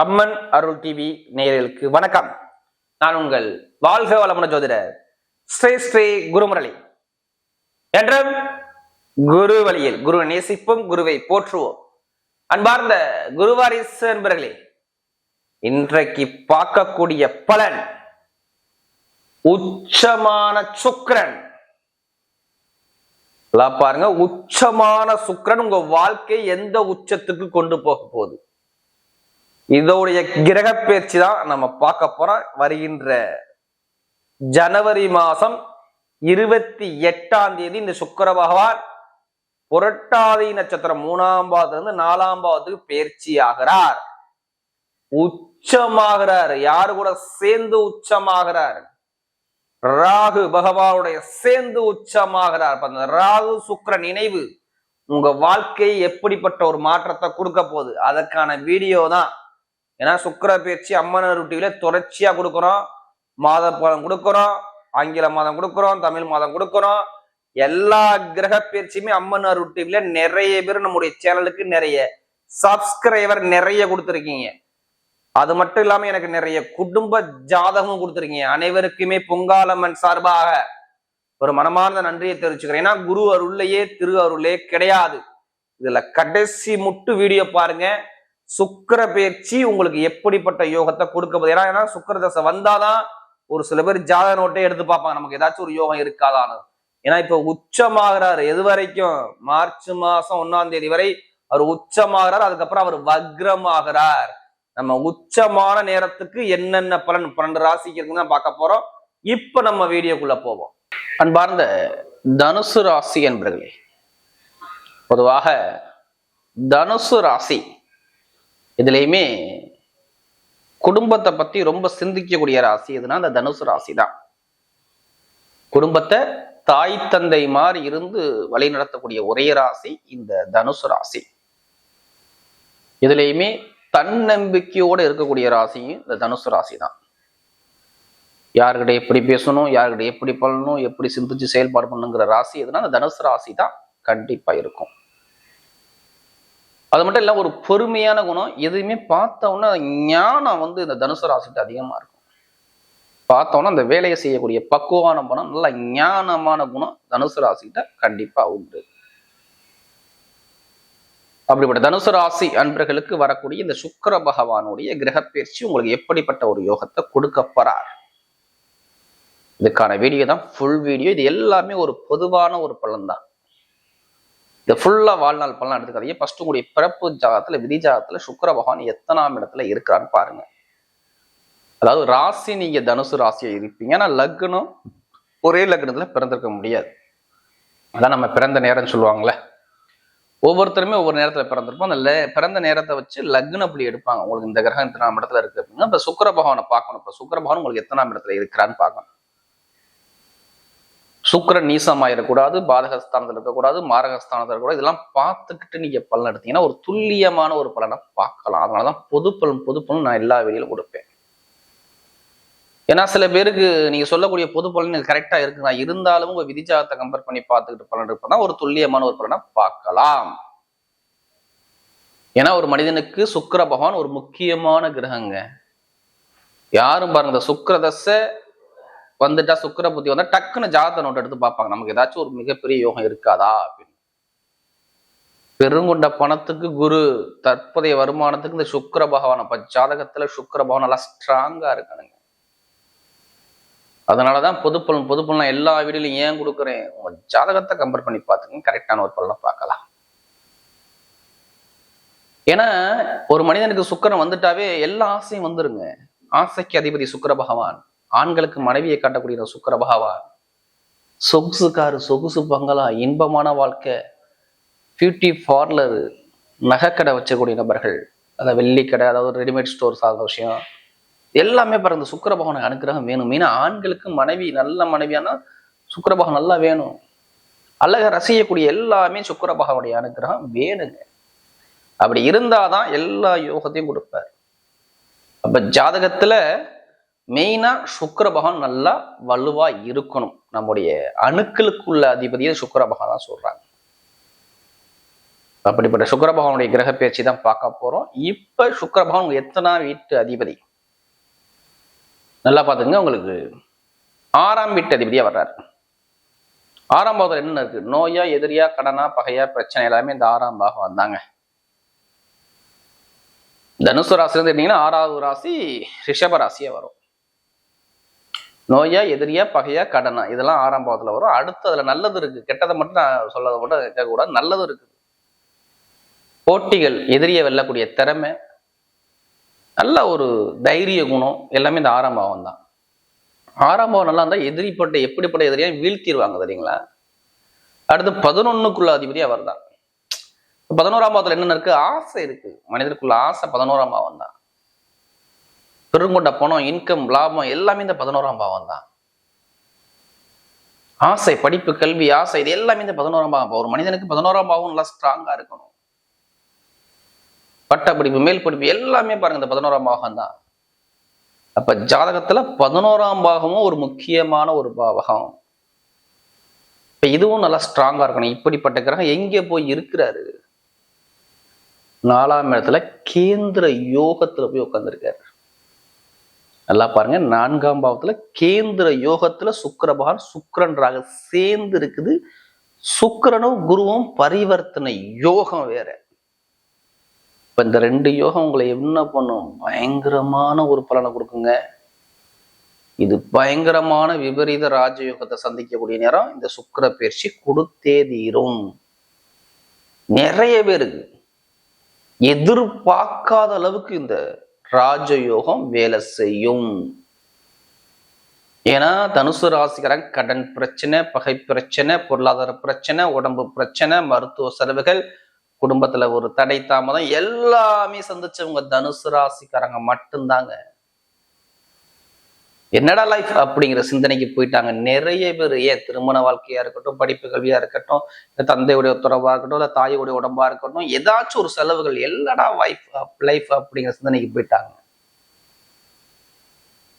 அம்மன் அருள் TV நேயர்களுக்கு வணக்கம். நான் உங்கள் வாழ்க வளமுன ஜோதிடர் ஸ்ரீ ஸ்ரீ குருமுரளி. என்றும் குரு வழியில் குரு நேசிப்போம் குருவை போற்றுவோம். அன்பார்ந்த குருவாரிசு என்பர்களே இன்றைக்கு பார்க்கக்கூடிய பலன் உச்சமான சுக்கரன். பாருங்க உச்சமான சுக்கரன் உங்க வாழ்க்கை எந்த உச்சத்துக்கு கொண்டு போக போகுது? இதோடைய கிரக பயிற்சி தான் நம்ம பார்க்க போறோம். வருகின்ற ஜனவரி மாசம் இருபத்தி எட்டாம் தேதி இந்த சுக்கர பகவான் புரட்டாதி நட்சத்திரம் மூணாம் பாவத்திலிருந்து நாலாம் பாவத்துக்கு பயிற்சி ஆகிறார். உச்சமாகிறார். யாரு கூட சேர்ந்து உச்சமாகிறார்? ராகு பகவானுடைய சேர்ந்து உச்சமாகிறார். அந்த ராகு சுக்கிர நினைவு உங்க வாழ்க்கை எப்படிப்பட்ட ஒரு மாற்றத்தை கொடுக்க போகுது? அதற்கான வீடியோ தான் ஏன்னா சுக்கர பயிற்சி அம்மன் டிவில தொடர்ச்சியா கொடுக்குறோம். மாத பலன் கொடுக்குறோம். ஆங்கில மாதம் கொடுக்குறோம். தமிழ் மாதம் கொடுக்குறோம். எல்லா கிரக பயிற்சியுமே அம்மன் அருள் நிறைய பேர் நம்முடைய சேனலுக்கு நிறைய சப்ஸ்கிரைபர் நிறைய கொடுத்துருக்கீங்க. அது மட்டும் இல்லாம எனக்கு நிறைய குடும்ப ஜாதகமும் கொடுத்துருக்கீங்க. அனைவருக்குமே பொங்காலம்மன் சார்பாக ஒரு மனமார்ந்த நன்றியை தெரிவிச்சுக்கிறேன். ஏன்னா குரு அருள்லையே திரு அருளே கிடையாது. இதுல கடைசி முட்டு வீடியோ பாருங்க. சுக்கர பயிற்சி உங்களுக்கு எப்படிப்பட்ட யோகத்தை கொடுக்க போகுது? ஏன்னா ஏன்னா சுக்கிர தசை வந்தாதான் ஒரு சில பேர் ஜாதக நோட்டே எடுத்து பார்ப்பாங்க. நமக்கு ஏதாச்சும் ஒரு யோகம் இருக்காதான்னு. ஏன்னா இப்ப உச்சமாகிறாரு. எது வரைக்கும்? மார்ச் மாசம் ஒன்னாம் தேதி வரை அவர் உச்சமாகிறார். அதுக்கப்புறம் அவர் வக்ரமாகிறார். நம்ம உச்சமான நேரத்துக்கு என்னென்ன பலன்? பன்னெண்டு ராசிக்கு இருக்குன்னு தான் பார்க்க போறோம். இப்ப நம்ம வீடியோக்குள்ள போவோம். அன்பார்ந்த தனுசு ராசி என்பர்களே பொதுவாக தனுசு ராசி இதுலேயுமே குடும்பத்தை பத்தி ரொம்ப சிந்திக்கக்கூடிய ராசி எதுனா அந்த தனுசு ராசி தான் குடும்பத்தை தாய் தந்தை மாதிரி இருந்து வழி நடத்தக்கூடிய ஒரே ராசி இந்த தனுசு ராசி. இதுலேயுமே தன்னம்பிக்கையோடு இருக்கக்கூடிய ராசியும் இந்த தனுசு ராசி தான் யாருக்கிட்ட எப்படி பேசணும் யாருக்கிட்ட எப்படி பண்ணணும் எப்படி சிந்திச்சு செயல்பாடு பண்ணுங்கிற ராசி எதுனா அந்த தனுசு ராசி தான் கண்டிப்பா இருக்கும். அது மட்டும் இல்லை ஒரு பொறுமையான குணம் எதுவுமே பார்த்தோன்னா ஞானம் வந்து இந்த தனுசு ராசிட்டு அதிகமா இருக்கும். பார்த்தோன்னா அந்த வேலையை செய்யக்கூடிய பக்குவான குணம் நல்ல ஞானமான குணம் தனுசு ராசிக்கிட்ட கண்டிப்பா உண்டு. அப்படிப்பட்ட தனுசு ராசி அன்பர்களுக்கு வரக்கூடிய இந்த சுக்கர பகவானுடைய கிரகப்பயிற்சி உங்களுக்கு எப்படிப்பட்ட ஒரு யோகத்தை கொடுக்க போறார்? இதுக்கான வீடியோ தான் ஃபுல் வீடியோ. இது எல்லாமே ஒரு பொதுவான ஒரு பலன் தான் இந்த ஃபுல்லாக வாழ்நாள் பலன் எடுத்துக்காதீங்க. ஃபர்ஸ்ட் உங்களுடைய பிறப்பு ஜாகத்தில் விதி ஜாகத்தில் சுக்கர பகவான் எத்தனாம் இடத்துல இருக்கிறான்னு பாருங்க. அதாவது ராசி நீங்க தனுசு ராசியை இருப்பீங்க. ஆனால் லக்னம் ஒரே லக்னத்துல பிறந்திருக்க முடியாது. அதான் நம்ம பிறந்த நேரம்னு சொல்லுவாங்களே ஒவ்வொருத்தருமே ஒவ்வொரு நேரத்துல பிறந்திருப்போம். அந்த பிறந்த நேரத்தை வச்சு லக்னம் அப்படி எடுப்பாங்க. உங்களுக்கு இந்த கிரகம் எத்தனாம் இடத்துல இருக்கு அப்படின்னா இப்போ சுக்கர பகவானை பார்க்கணும். இப்போ சுக்கர பகவான் உங்களுக்கு எத்தனாம் இடத்துல இருக்கிறான்னு பார்க்கணும். சுக்கிரன் நீசமாயிடக்கூடாது பாதகஸ்தானத்தில் இருக்கக்கூடாது மாரகஸ்தானத்தில் இருக்கக்கூடாது. இதெல்லாம் பார்த்துக்கிட்டு நீங்க பலன் எடுத்தீங்கன்னா ஒரு துல்லியமான ஒரு பலனை பார்க்கலாம். அதனாலதான் பொது பலன் பொது பலன் நான் எல்லா வெளியிலும் கொடுப்பேன். ஏன்னா சில பேருக்கு நீங்க சொல்லக்கூடிய பொது பலன் கரெக்டா இருக்குதான் இருந்தாலும் உங்க விதிஜாகத்தை கம்பேர் பண்ணி பார்த்துக்கிட்டு பலன் இருப்பதா ஒரு துல்லியமான ஒரு பலனை பார்க்கலாம். ஏன்னா ஒரு மனிதனுக்கு சுக்கர பகவான் ஒரு முக்கியமான கிரகங்க. யாரும் பாருங்க இந்த சுக்கிர தசை வந்துட்டா சுக்கிர புத்தி வந்தா டக்குன்னு ஜாதக நோட் எடுத்து பார்ப்பாங்க. நமக்கு ஏதாச்சும் ஒரு மிகப்பெரிய யோகம் இருக்காதா அப்படின்னு. பெருங்கொண்ட பணத்துக்கு குரு தற்போதைய வருமானத்துக்கு இந்த சுக்கர பகவான் அப்ப ஜாதகத்துல சுக்கர பகவான் நல்லா ஸ்ட்ராங்கா இருக்கானுங்க. அதனாலதான் பொது பலன் பொது பலன் எல்லா வீடியோலையும் ஏன் கொடுக்குறேன்? உங்க ஜாதகத்தை கம்பேர் பண்ணி பார்த்துங்க கரெக்டான ஒரு பலனை பார்க்கலாம். ஏன்னா ஒரு மனிதனுக்கு சுக்கரம் வந்துட்டாவே எல்லா ஆசையும் வந்துருங்க. ஆசைக்கு அதிபதி சுக்கர பகவான். ஆண்களுக்கு மனைவியை காட்டக்கூடிய சுக்கர பகவான். சொகுசு காரு சொகுசு பங்களா இன்பமான வாழ்க்கை. பியூட்டி பார்லர் நகைக்கடை வச்சக்கூடிய நபர்கள். அதாவது வெள்ளிக்கடை அதாவது ரெடிமேட் ஸ்டோர் சார்ந்த விஷயம். எல்லாமே பாருங்க சுக்கர பகவானுக்கு அனுக்கிரகம் வேணும். மெயினா ஆண்களுக்கு மனைவி நல்ல மனைவியானா சுக்கர பகவான் நல்லா வேணும். அழக ரசிக்கக்கூடிய எல்லாமே சுக்கர பகவானுடைய அனுக்கிரகம் வேணுங்க. அப்படி இருந்தாதான் எல்லா யோகத்தையும் கொடுப்பார். அப்ப ஜாதகத்துல மெயினா சுக்கர பகவான் நல்லா வலுவா இருக்கணும். நம்முடைய அணுக்களுக்குள்ள அதிபதியை சுக்கர பகவான் தான் சொல்றாங்க. அப்படிப்பட்ட சுக்கர பகவானுடைய கிரக பயிற்சி தான் பார்க்க போறோம். இப்ப சுக்கர பகவான் எத்தனா வீட்டு அதிபதி? நல்லா பார்த்துங்க உங்களுக்கு ஆறாம் வீட்டு அதிபதியா வர்றாரு. ஆறாம் பாவத்தில் என்ன இருக்கு? நோயா எதிரியா கடனா பகையா பிரச்சனை எல்லாமே இந்த ஆறாம் பாகம் வந்தாங்க. தனுசு ராசிலேருந்து இருந்தீங்கன்னா ஆறாவது ராசி ரிஷப ராசியாக வரும். நோயா எதிரியா பகையா கடனா? இதெல்லாம் ஆறாம் வரும். அடுத்து அதுல நல்லது இருக்கு. கெட்டதை மட்டும் நான் சொல்லதை மட்டும் கேட்கக்கூடாது நல்லதும் இருக்கு போட்டிகள் எதிரியை வெல்லக்கூடிய திறமை நல்ல ஒரு தைரிய குணம் எல்லாமே இந்த ஆறாம் பாவம் தான். ஆறாம் பாவம் நல்லா இருந்தா எதிரிப்பட்ட எப்படிப்பட்ட எதிரியா வீழ்த்திடுவாங்க தெரியுங்களா? அடுத்து பதினொன்னுக்குள்ள அதிபதி அவர் தான் பதினோராம் பாவத்துல என்னென்ன இருக்கு? ஆசை இருக்கு. மனிதருக்குள்ள ஆசை பதினோராம் பாவம் தான். பெருங்கொண்ட பணம் இன்கம் லாபம் எல்லாமே இந்த பதினோராம் பாவம் தான். ஆசை படிப்பு கல்வி ஆசை இது எல்லாமே இந்த பதினோராம் பாவம். ஒரு மனிதனுக்கு பதினோராம் பாவம் நல்லா ஸ்ட்ராங்கா இருக்கணும். பட்ட படிப்பு மேல் படிப்பு எல்லாமே பாருங்க இந்த பதினோராம் பாகம் தான். அப்ப ஜாதகத்துல பதினோராம் பாகமும் ஒரு முக்கியமான ஒரு பாவகம். இப்ப இதுவும் நல்லா ஸ்ட்ராங்கா இருக்கணும். இப்படிப்பட்ட கிரகம் எங்க போய் இருக்கிறாரு? நாலாம் இடத்துல கேந்திர யோகத்துல போய் உட்கார்ந்துருக்காரு. நல்லா பாருங்க. நான்காம் பாவத்துல கேந்திர யோகத்துல சுக்கர பகவான் சுக்கிரன்றாக சேர்ந்து இருக்குது. சுக்கரனும் குருவும் பரிவர்த்தனை யோகம் வேற. இப்ப இந்த ரெண்டு யோகம் உங்களை என்ன பண்ணும்? பயங்கரமான ஒரு பலனை கொடுக்குங்க. இது பயங்கரமான விபரீத ராஜயோகத்தை சந்திக்கக்கூடிய நேரம் இந்த சுக்கர பயிற்சி கொடுத்தே தீரும். நிறைய பேருக்கு எதிர்பார்க்காத அளவுக்கு இந்த ராஜயோகம் வேலை செய்யும். ஏன்னா தனுசு ராசிக்காரன் கடன் பிரச்சனை பகை பிரச்சனை பொருளாதார பிரச்சனை உடம்பு பிரச்சனை மருத்துவ செலவுகள் குடும்பத்துல ஒரு தடை தாமதம் எல்லாமே சந்திச்சவங்க தனுசு ராசிக்காரங்க மட்டும்தாங்க. என்னடா லைஃப் அப்படிங்கிற சிந்தனைக்கு போயிட்டாங்க. நிறைய பேர் ஏன் திருமண வாழ்க்கையா இருக்கட்டும் படிப்பு கல்வியா இருக்கட்டும் தந்தையுடைய உத்தரவா இருக்கட்டும் இல்ல தாயுடைய உடம்பா இருக்கட்டும் ஏதாச்சும் ஒரு செலவுகள் எல்லாடா வைஃப் லைஃப் அப்படிங்கிற சிந்தனைக்கு போயிட்டாங்க.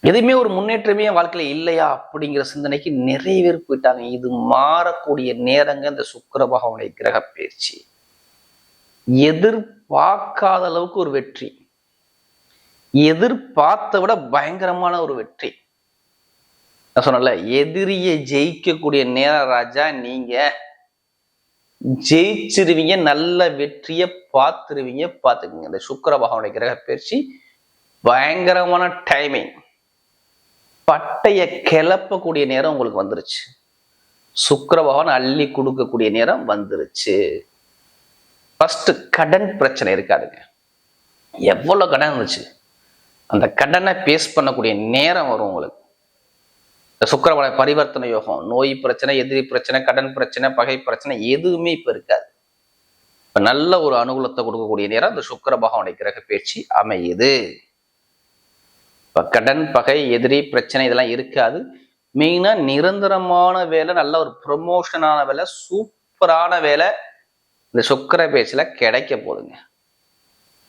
எதுவுமே ஒரு முன்னேற்றமே வாழ்க்கையில இல்லையா அப்படிங்கிற சிந்தனைக்கு நிறைய பேர் போயிட்டாங்க. இது மாறக்கூடிய நேரங்க இந்த சுக்கர பகவானுடைய கிரக பயிற்சி. எதிர்பார்க்காத அளவுக்கு ஒரு வெற்றி. எதிர்பார்த்த விட பயங்கரமான ஒரு வெற்றி. நான் சொன்னல எதிரியை ஜெயிக்கக்கூடிய நேர ராஜா நீங்க. ஜெயிச்சிருவீங்க நல்ல வெற்றியை பார்த்துருவீங்க பார்த்துக்குங்க. இந்த சுக்கர பகவானுடைய கிரக பயிற்சி பயங்கரமான டைமிங் பட்டைய கிளப்பக்கூடிய நேரம் உங்களுக்கு வந்துருச்சு. சுக்கர பகவான் அள்ளி கொடுக்கக்கூடிய நேரம் வந்துருச்சு. ஃபர்ஸ்ட் கடன் பிரச்சனை இருக்காதுங்க. எவ்வளோ கடன் இருந்துச்சு? அந்த கடனை பேஸ் பண்ணக்கூடிய நேரம் வரும் உங்களுக்கு. இந்த சுக்கரவள பரிவர்த்தனை யோகம் நோய் பிரச்சனை எதிரி பிரச்சனை கடன் பிரச்சனை பகை பிரச்சனை எதுவுமே இப்போ இருக்காது. இப்போ நல்ல ஒரு அனுகூலத்தை கொடுக்கக்கூடிய நேரம் அந்த சுக்கர பகவானுடைய கிரக பேச்சு அமையுது. இப்போ கடன் பகை எதிரி பிரச்சனை இதெல்லாம் இருக்காது. மெயினாக நிரந்தரமான வேலை நல்ல ஒரு ப்ரொமோஷனான வேலை சூப்பரான வேலை இந்த சுக்கர பேச்சில் கிடைக்க போதுங்க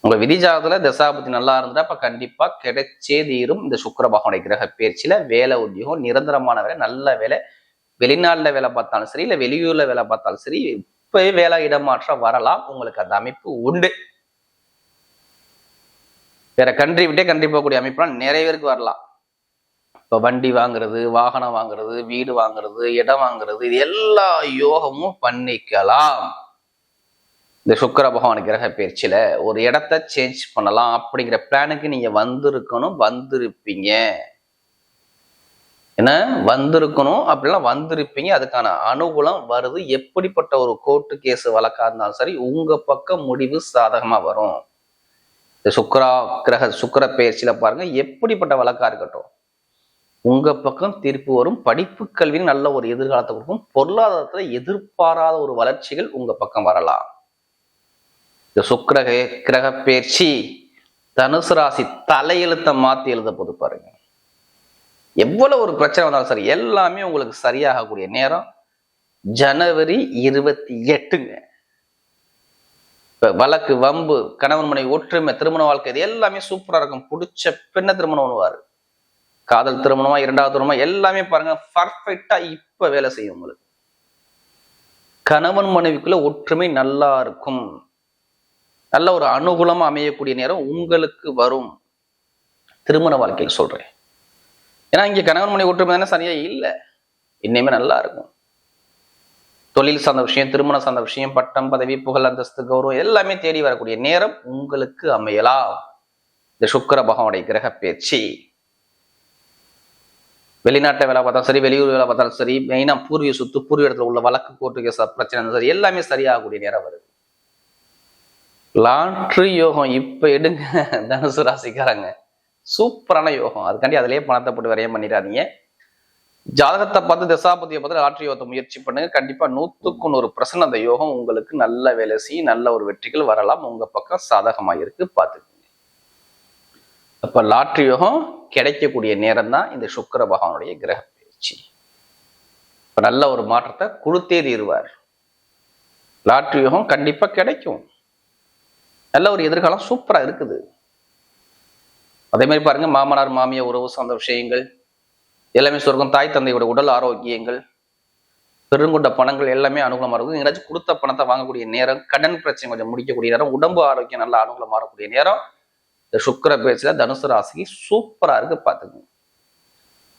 உங்க விதிஜாதத்துல தசாபதி நல்லா இருந்தா அப்ப கண்டிப்பா கிடைச்சே தீரும். இந்த சுக்கர பகவானுடைய கிரக பேர்ச்சியில வேலை உத்தியோகம் நிரந்தரமான வேலை நல்ல வேலை வெளிநாட்டுல வேலை பார்த்தாலும் சரி இல்ல வெளியூர்ல வேலை பார்த்தாலும் சரி இப்பவே வேலை இடமாற்றம் வரலாம். உங்களுக்கு அந்த அமைப்பு உண்டு. வேற கண்ட்ரி விட்டே கண்ட்ரி போகக்கூடிய அமைப்புலாம் நிறைய பேருக்கு வரலாம். இப்ப வண்டி வாங்குறது வாகனம் வாங்குறது வீடு வாங்குறது இடம் வாங்குறது இது எல்லா யோகமும் பண்ணிக்கலாம். இந்த சுக்கர பகவான் கிரக பயிற்சியில ஒரு இடத்த சேஞ்ச் பண்ணலாம் அப்படிங்கிற பிளானுக்கு நீங்க வந்திருக்கணும் வந்திருப்பீங்க. என்ன? வந்திருக்கணும் அப்படிலாம் வந்திருப்பீங்க. அதுக்கான அனுகூலம் வருது. எப்படிப்பட்ட ஒரு கோர்ட்டு கேஸ் வழக்கா இருந்தாலும் சரி உங்க பக்கம் முடிவு சாதகமா வரும். இந்த சுக்கரா கிரக சுக்கர பயிற்சியில பாருங்க எப்படிப்பட்ட வழக்கா இருக்கட்டும். உங்க பக்கம் தீர்ப்பு வரும். படிப்பு கல்வியும் நல்ல ஒரு எதிர்காலத்தை கொடுக்கும். பொருளாதாரத்தில் எதிர்பாராத ஒரு வளர்ச்சிகள் உங்க பக்கம் வரலாம். இந்த சுக்கிரக கிரக பயிற்சி தனுசு ராசி தலையெழுத்தை மாத்தி எழுத போது பாருங்க. எவ்வளவு ஒரு பிரச்சனை வந்தாலும் சரி எல்லாமே உங்களுக்கு சரியாகக்கூடிய நேரம் ஜனவரி இருபத்தி எட்டுங்க. இப்போ வழக்கு வம்பு கணவன் மனைவி ஒற்றுமை திருமண வாழ்க்கை இது எல்லாமே சூப்பரா இருக்கும். பிடிச்ச பெண்ணை திருமணம் பண்ணுவாரு. காதல் திருமணமா இரண்டாவது திருமணமா எல்லாமே பாருங்க பர்ஃபெக்டா இப்ப வேலை செய்யும் உங்களுக்கு. கணவன் மனைவிக்குள்ள ஒற்றுமை நல்லா இருக்கும். நல்ல ஒரு அனுகூலமாக அமையக்கூடிய நேரம் உங்களுக்கு வரும். திருமண வாழ்க்கையில் சொல்கிறேன் ஏன்னா இங்கே கணவன் மணி ஒற்றுமை தானே சரியாக இல்லை. இன்னுமே நல்லா இருக்கும். தொழில் சார்ந்த விஷயம் திருமணம் சார்ந்த விஷயம் பட்டம் பதவி புகழ் அந்தஸ்து கௌரவம் எல்லாமே தேடி வரக்கூடிய நேரம் உங்களுக்கு அமையலாம். இந்த சுக்கர பகவானுடைய கிரக பேச்சு. வெளிநாட்டை வேலை பார்த்தாலும் சரி வெளியூர் வேலை பார்த்தாலும் சரி மெயினாக பூர்வீக சொத்து பூர்வீக இடத்துல உள்ள வழக்கு கோர்ட்டு கேஸ் பிரச்சனை இருந்தாலும் சரி எல்லாமே சரியாகக்கூடிய நேரம் வருது. லாட்ரி யோகம் இப்போ எடுங்க. தனுசு ராசிக்காரங்க. சூப்பரான யோகம். அதுக்காண்டி அதிலேயே பணத்தை போட்டு விரயம் பண்ணிடாதீங்க. ஜாதகத்தை பார்த்து தசாபதியை பார்த்து லாட்ரி யோகத்தை முயற்சி பண்ணுங்க. கண்டிப்பா நூத்துக்கு நூறு பிரசன்ட் அந்த யோகம் உங்களுக்கு நல்ல வேலை செய்யும். நல்ல ஒரு வெற்றிகள் வரலாம். உங்க பக்கம் சாதகமாக இருக்கு. பார்த்துக்கோங்க. அப்ப லாட்ரி யோகம் கிடைக்கக்கூடிய நேரம் தான் இந்த சுக்கிர பகவானுடைய கிரக பயிற்சி. இப்ப நல்ல ஒரு மாற்றத்தை கொடுத்தே தீருவார் லாட்ரி யோகம் கண்டிப்பா கிடைக்கும். நல்ல ஒரு எதிர்காலம் சூப்பராக இருக்குது. அதே மாதிரி பாருங்க மாமனார் மாமியார் உறவு சார்ந்த விஷயங்கள் எல்லாமே சொர்க்கம் தாய் தந்தையோட உடல் ஆரோக்கியங்கள் பெருங்கொண்ட பணங்கள் எல்லாமே அனுகூலமாக இருக்கும். எங்கேயாச்சும் கொடுத்த பணத்தை வாங்கக்கூடிய நேரம் கடன் பிரச்சனை கொஞ்சம் முடிக்கக்கூடிய நேரம் உடம்பு ஆரோக்கியம் நல்லா அனுகூலமாக இருக்கக்கூடிய நேரம் இந்த சுக்கர பேச்சில் தனுசு ராசிக்கு சூப்பராக இருக்கு பார்த்துக்கோங்க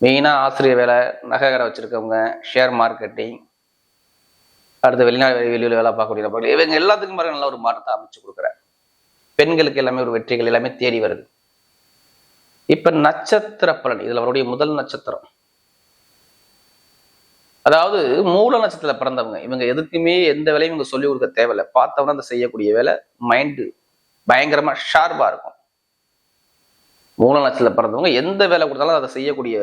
மெயினாக ஆசிரியர் வேலை நகைக்கடை வச்சிருக்கவங்க ஷேர் மார்க்கெட்டிங் அடுத்து வெளிநாடு வெளியூர் வேலை பார்க்கக்கூடிய நபர்கள் இவங்க எல்லாத்துக்கும் பாருங்க நல்ல ஒரு மாற்றத்தை அமைச்சு கொடுக்குறேன் பெண்களுக்கு எல்லாமே ஒரு வெற்றிகள் எல்லாமே தேடி வருது. இப்ப நட்சத்திர பலன் இதுல அவருடைய முதல் நட்சத்திரம். அதாவது மூல நட்சத்திரத்தில் பிறந்தவங்க இவங்க எதுக்குமே எந்த வேலையும் இவங்க சொல்லி கொடுக்க தேவையில்லை. பார்த்தவன அந்த செய்யக்கூடிய வேலை மைண்டு பயங்கரமா ஷார்ப்பா இருக்கும். மூல நட்சத்திரத்தில் பிறந்தவங்க எந்த வேலை கொடுத்தாலும் அதை செய்யக்கூடிய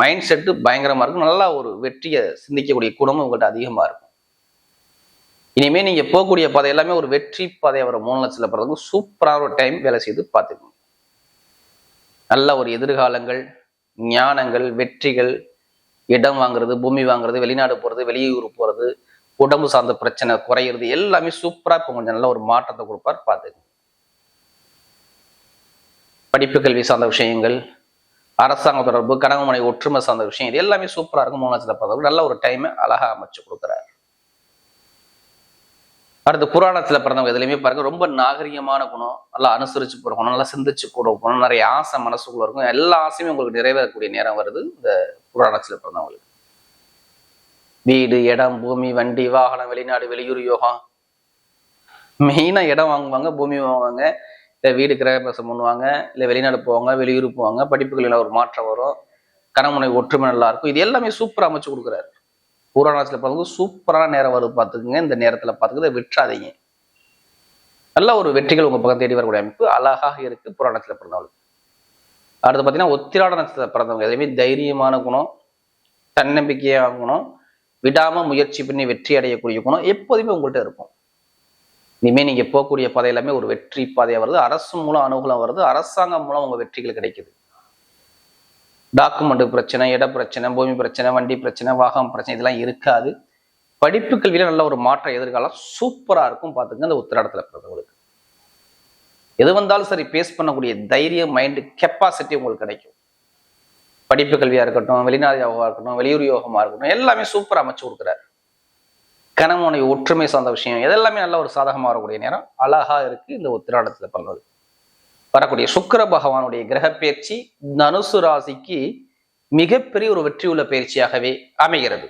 மைண்ட் செட்டு பயங்கரமா இருக்கும். நல்லா ஒரு வெற்றியை சிந்திக்கக்கூடிய குணமும் உங்கள்கிட்ட அதிகமா இருக்கும். இனிமே நீங்க போகக்கூடிய பாதை எல்லாமே ஒரு வெற்றி பாதை வர மூணு லட்சத்தில் பிறந்தவங்க சூப்பரான ஒரு டைம் வேலை செய்து பார்த்துக்கோங்க. நல்ல ஒரு எதிர்காலங்கள் ஞானங்கள் வெற்றிகள் இடம் வாங்குறது பூமி வாங்குறது வெளிநாடு போறது வெளியூர் போறது உடம்பு சார்ந்த பிரச்சனை குறையிறது எல்லாமே சூப்பரா இப்போ கொஞ்சம் நல்ல ஒரு மாற்றத்தை கொடுப்பார். பார்த்துக்கணும் படிப்பு கல்வி சார்ந்த விஷயங்கள் அரசாங்க தொடர்பு கணவன் மனை ஒற்றுமை சார்ந்த விஷயம் இது எல்லாமே சூப்பரா இருக்கும். மூணு லட்சத்தில் பார்த்தவங்க நல்ல ஒரு டைமை அழகா அமைச்சு கொடுக்குறாரு. அடுத்து புராணத்தில் பிறந்தவங்க எதுலையுமே பாருங்க ரொம்ப நாகரிகமான குணம் நல்லா அனுசரிச்சு போறோம் நல்லா சிந்திச்சு கூட போகணும் நிறைய ஆசை மனசுக்குள்ள இருக்கும். எல்லா ஆசையுமே உங்களுக்கு நிறைவேறக்கூடிய நேரம் வருது இந்த புராணத்தில் பிறந்தவங்களுக்கு. வீடு இடம் பூமி வண்டி வாகனம் வெளிநாடு வெளியூர் யோகம். மெயினாக இடம் வாங்குவாங்க பூமி வாங்குவாங்க. இல்லை வீடு கிரகப்பிரசம் பண்ணுவாங்க. இல்லை வெளிநாடு போவாங்க வெளியூர் போவாங்க. படிப்புகளில் ஒரு மாற்றம் வரும். கணமுனை ஒற்றுமை நல்லா இருக்கும். இது எல்லாமே சூப்பராக அமைச்சு கொடுக்குறாரு. பூராணத்தில் பார்த்துக்கு சூப்பரான நேரம் வருது பார்த்துக்குங்க. இந்த நேரத்தில் பார்த்துக்கிறத விட்டுறாதீங்க. நல்ல ஒரு வெற்றிகள் உங்கள் பக்கம் தேடி வரக்கூடிய அமைப்பு அழகாக இருக்கு புராணத்தில் பிறந்தவங்களுக்கு அடுத்து பார்த்தீங்கன்னா ஒத்திராட நட்சத்திரத்தில் பிறந்தவங்க. எதுவுமே தைரியமான குணம் தன்னம்பிக்கையான குணம் விடாமல் முயற்சி பண்ணி வெற்றி அடையக்கூடிய குணம் எப்போதுமே உங்கள்கிட்ட இருக்கும். இனிமேல் நீங்கள் போகக்கூடிய பாதை எல்லாமே ஒரு வெற்றி பாதையாக வருது. அரசு மூலம் அனுகூலம் வருது. அரசாங்கம் மூலம் உங்கள் வெற்றிகள் கிடைக்குது. டாக்குமெண்ட் பிரச்சனை இட பிரச்சனை பூமி பிரச்சனை வண்டி பிரச்சனை வாகனம் பிரச்சனை இதெல்லாம் இருக்காது. படிப்பு கல்வியில நல்ல ஒரு மாற்றம் எதிர்காலம் சூப்பரா இருக்கும் பார்த்துங்க அந்த உத்திராடத்தில் பிறந்தவங்களுக்கு எது வந்தாலும் சரி பேஸ் பண்ணக்கூடிய தைரியம் மைண்டு கெப்பாசிட்டி உங்களுக்கு கிடைக்கும். படிப்பு கல்வியா இருக்கட்டும் வெளிநாடு யோகமாக இருக்கட்டும் வெளியூர் யோகமா இருக்கட்டும் எல்லாமே சூப்பரா அமைச்சு கொடுக்குறாரு. கணவனுடைய ஒற்றுமை சார்ந்த விஷயம் இதெல்லாமே நல்ல ஒரு சாதகமாக வரக்கூடிய நேரம் அழகா இருக்கு இந்த உத்திராடத்தில் பிறந்தது. வரக்கூடிய சுக்கிர பகவானுடைய கிரக பயிற்சி தனுசு ராசிக்கு மிகப்பெரிய ஒரு வெற்றியுள்ள பயிற்சியாகவே அமைகிறது.